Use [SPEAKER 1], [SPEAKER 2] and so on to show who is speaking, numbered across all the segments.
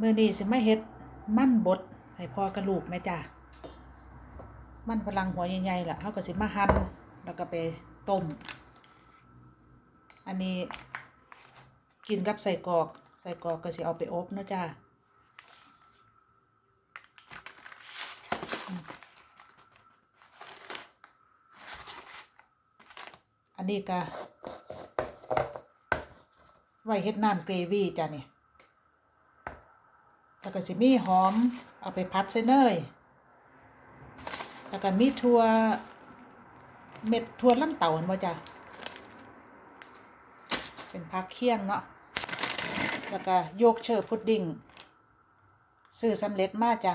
[SPEAKER 1] มื้อนี้สิมาเฮ็ดมั่นบดให้พอกับลูกแม่จ้ามันฝรั่งหัวใหญ่ๆล่ะเฮาก็สิมาหั่นแล้วก็ไปต้ม อันนี้กินกับใส่กรอกใส่กรอกก็สิเอาไปอบเนาะจ้าอันนี้ก็ไว้เฮ็ดน้ำเกรวี่จ้ะนี่ แล้วก็สิมีหอม เอาไปพัดใส่เนยแล้วก็มีถั่วเม็ดถั่วลั่นเต่าเห็นบ่จ้ะเป็นพักเคี่ยงเนาะแล้วก็โยกเชอร์พุดดิ้งซื้อสำเร็จมาจ้ะ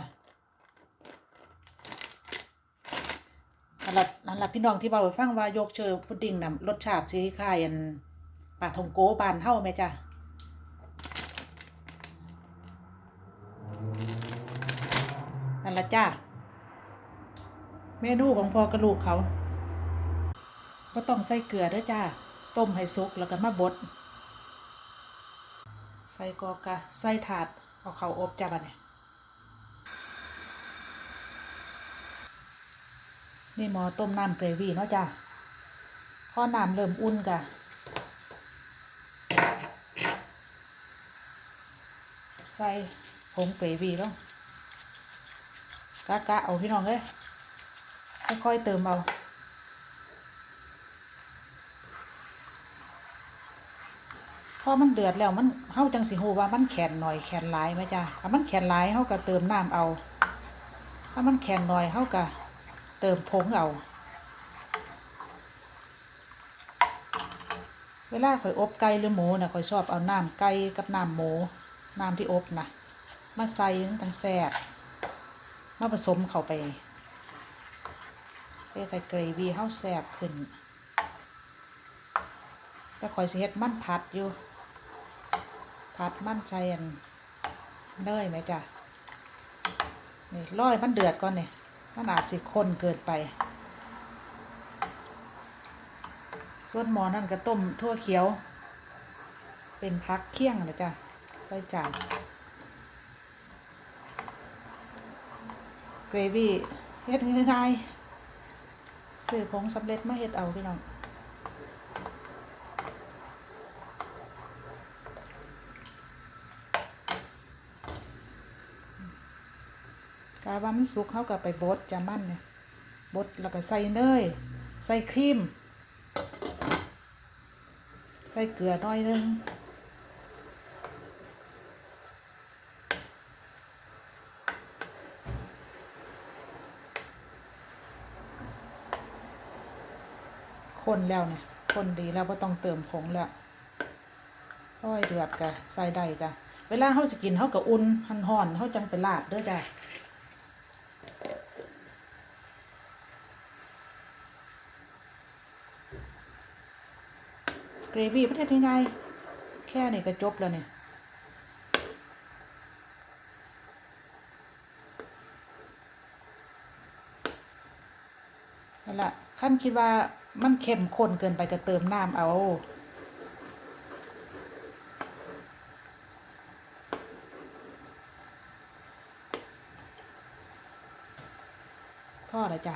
[SPEAKER 1] นั่นละนั่นละพี่น้องที่เบาให้ฟังว่าโยกเชอร์พุดดิ้งน่ะรสชาติสีคล้ายอันปลาทงโกบานเฮาไหมจ้ะ นั่น ละจ้าเมนูของพ่อกระลูกเขาก็ต้องใส่เกลือด้วยจ้า ต้มให้สุกแล้วก็มาบด ใส่กอกะใส่ถาด เอาเขาอบจ้าบัดเนี่ยนี่หมอต้มน้ำเกรวี่เนาะจ้าพอน้ำเริ่มอุ่นกะใส่ผงเกรวี่ลง กะกะเอาพี่น้องเอ้ยค่อยๆเติมเอาพอมันเดือดแล้วมันเฮาจังสิฮู้ว่ามันแข็งหน่อยแข็งหลายไหมจ้ะถ้ามันแข็งหลายเฮาก็เติมน้ำเอา ถ้ามันแข็งหน่อยเฮาก็เติมผงเอาเวลาข่อยอบไก่หรือหมูนะข่อยชอบเอาน้ำไก่กับน้ำหมูน้ำที่อบนะมาใส่มันจังแซ่บ มาผสมเข้าไปเพื่อให้เกรวี่เฮาแซ่บขึ้น แต่ข่อยสิเฮ็ดมันผัดอยู่ผัดมันใจอันเนยไหมจ้ะนี่ร้อยมันเดือดก่อนเนี่ยมันอาจสิข้นเกินไป ส่วนหมอนั่นก็ต้มทั่วเขียว เป็นพักเคี่ยงนะจ้ะใส่จาน เกรวี่เฮ็ดง่ายๆซื้อผงสำเร็จมาเฮ็ดเอาพี่น้องกาว่ามันสุกเข้าก็ไปบดจะมันเนี่ยบดแล้วก็ใส่เนยใส่ครีม ใส่เกลือน่อยนึง คนแล้วเนี่ยคนดีแล้วก็ต้องเติมผงแล้วร้อยเดือดกะใส่ได้จ้ะเวลาเขาจะกินเขาก็อุ่นหันห่อนเขาจังไปลาดด้อจ้ะเกรวี่ประเทศยังไงแค่นี้ก็จบแล้วเนี่ยนั่นแหละขั้นคิดว่า มันเข้มข้นเกินไปก็เติมน้ำเอา พ่อละจ้ะ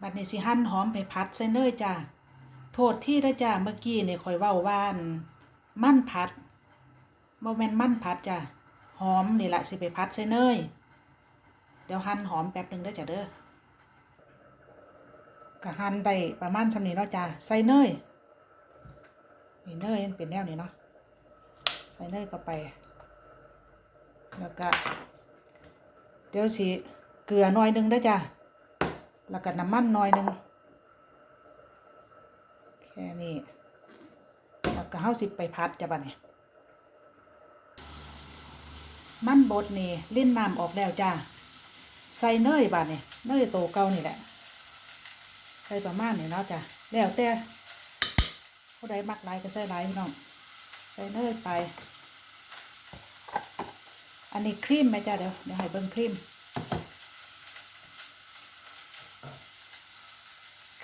[SPEAKER 1] บัดนี้สิหั่นหอมไปพัดใส่เนยจ้ะ โทษที่ได้จ้ะเมื่อกี้เนี่ยคอยเว้าว่านมั่นผัดบ่แม่นมั่นผัดจ้ะ หอมนี่ละสิไปพัดใส่เนย เดี๋ยวหั่นหอมแป๊บหนึ่งเด้อจ้ะเด้อ ก็หั่นได้ประมาณสำนี้เนาะจ้ะใส่เนยนี่เนยมันเป็นแนวนี้เนาะใส่เนยเข้าไป แล้วก็เดี๋ยวสิเกลือหน่อยหนึงเด้จ้ะแล้วก็น้ำมันหน่อยหนึงแค่นี้แล้วก็เฮาสิไปพัดจ้ะบัดนี้มันบดนี่ลิ้นน้ำออกแล้วจ้าใส่เนยบาดนี่เนยโตเก่านี่แหละ ใส่ประมาณนี้เนาะจ้ะแล้วแต่ผู้ใดมักหลายก็ใส่หลายพี่น้องใส่เนยไป อันนี้ครีมไหมจ้ะเดี๋ยวเดี๋ยวให้เบิ่งครีม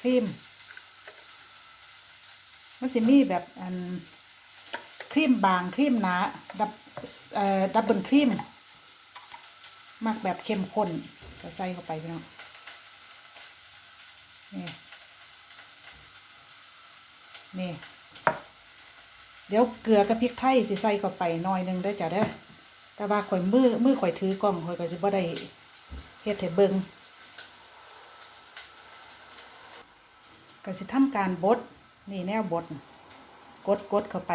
[SPEAKER 1] ครีมมันสิมีแบบอันครีมบางครีมหนาดับเอ่อดับเบิลครีมมักแบบเข้มข้นก็ใส่เข้าไปพี่น้อง นี่ นี่ เดี๋ยวเกลือกับพริกไทยสิใส่เข้าไปหน่อยหนึงได้จ้ะเด้อแต่ว่าข่อยมือมือข่อยถือกล้องข่อยก็สิบ่ได้เฮ็ดให้เบิ่งก็สิทำการบดนี่แนวบดกดกดเข้าไป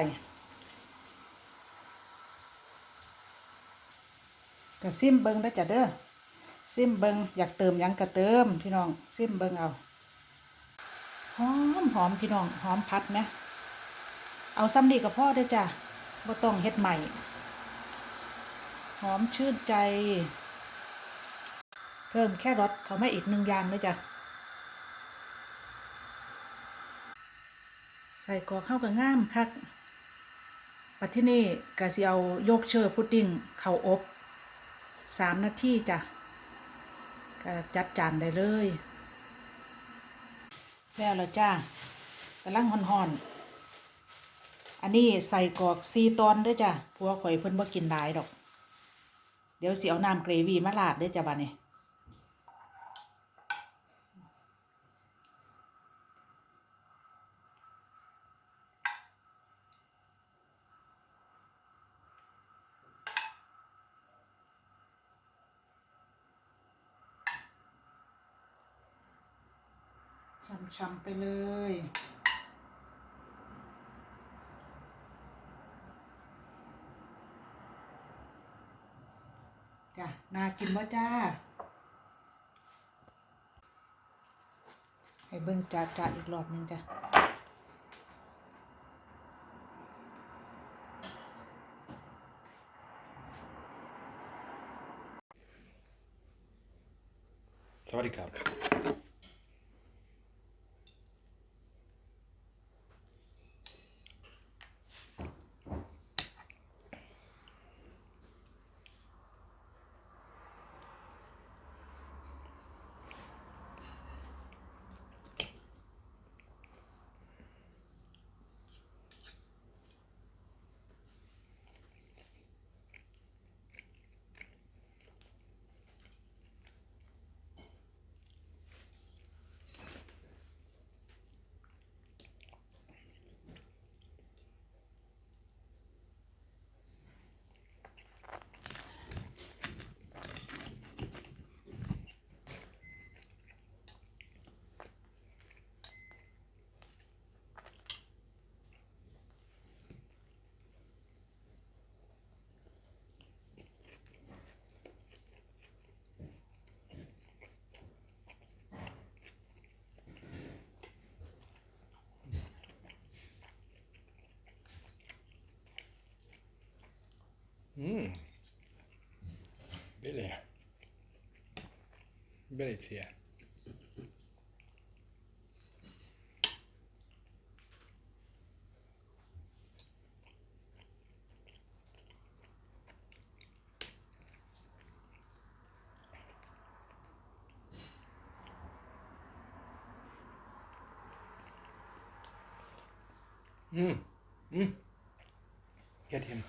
[SPEAKER 1] ก็ซิมเบิงได้จ้ะเด้อซิมเบิงอยากเติมยังก็เติมพี่น้องซิมเบิงเอา หอมหอมพี่น้องหอมพัดไหมเอาซ้ำดีกับพ่อด้อจ้ะบ่ต้องเฮ็ดใหม่ หอมชื่นใจ เพิ่มแค่รสเขาไม่อีกหนึ่งอย่างเลยจ้ะใส่กรอกเข้ากับง่ามคักปัดที่นี่กะสิเอาโยกเชอร์พุดดิ้งเข้าอบสามนาทีจ้ะก็จัดจานได้เลย แล้วแล้วจ้ากำลังห่อนๆ อันนี้ใส่กรอกซีตอนด้วยจ้ะพราะว่าข่อยเพิ่นบ่กินหลายดอก เดี๋ยวสิเอาน้ำเกรวี่มาลาดด้วยจ้ะบ้านนี้ ช่ำๆไปเลย จ้ะน่ากินบ่จ้า ให้เบิ่งจ้าจ้าอีกรอบหนึงจ้ะ
[SPEAKER 2] สวัสดีครับ Mm. Billy. Billy's here. Mm. Mm. Get him.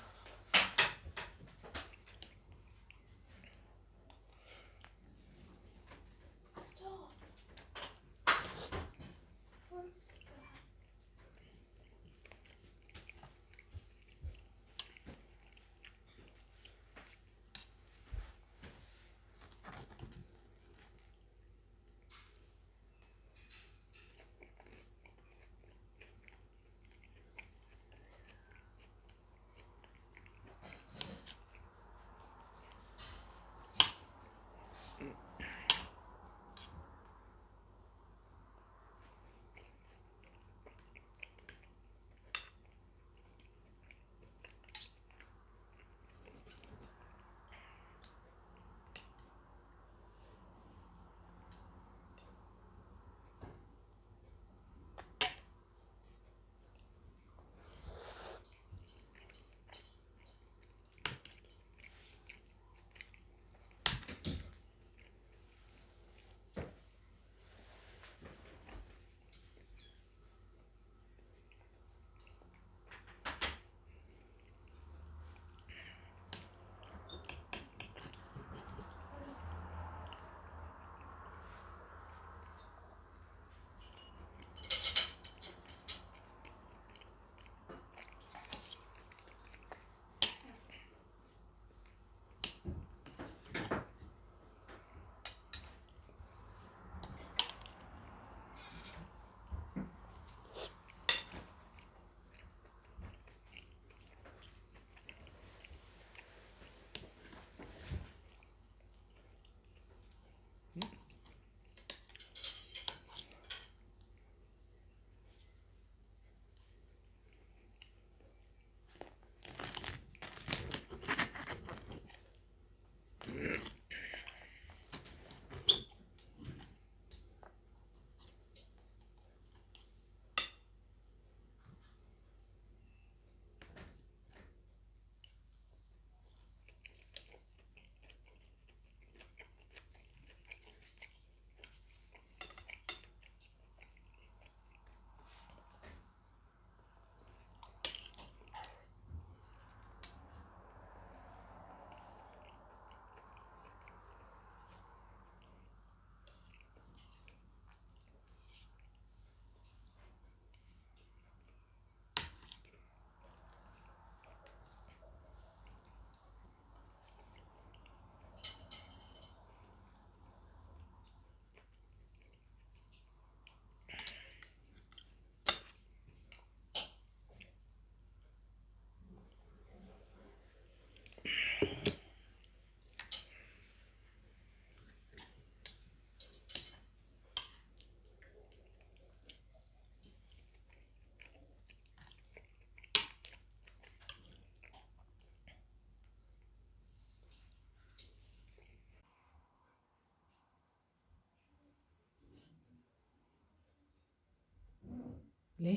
[SPEAKER 1] เลย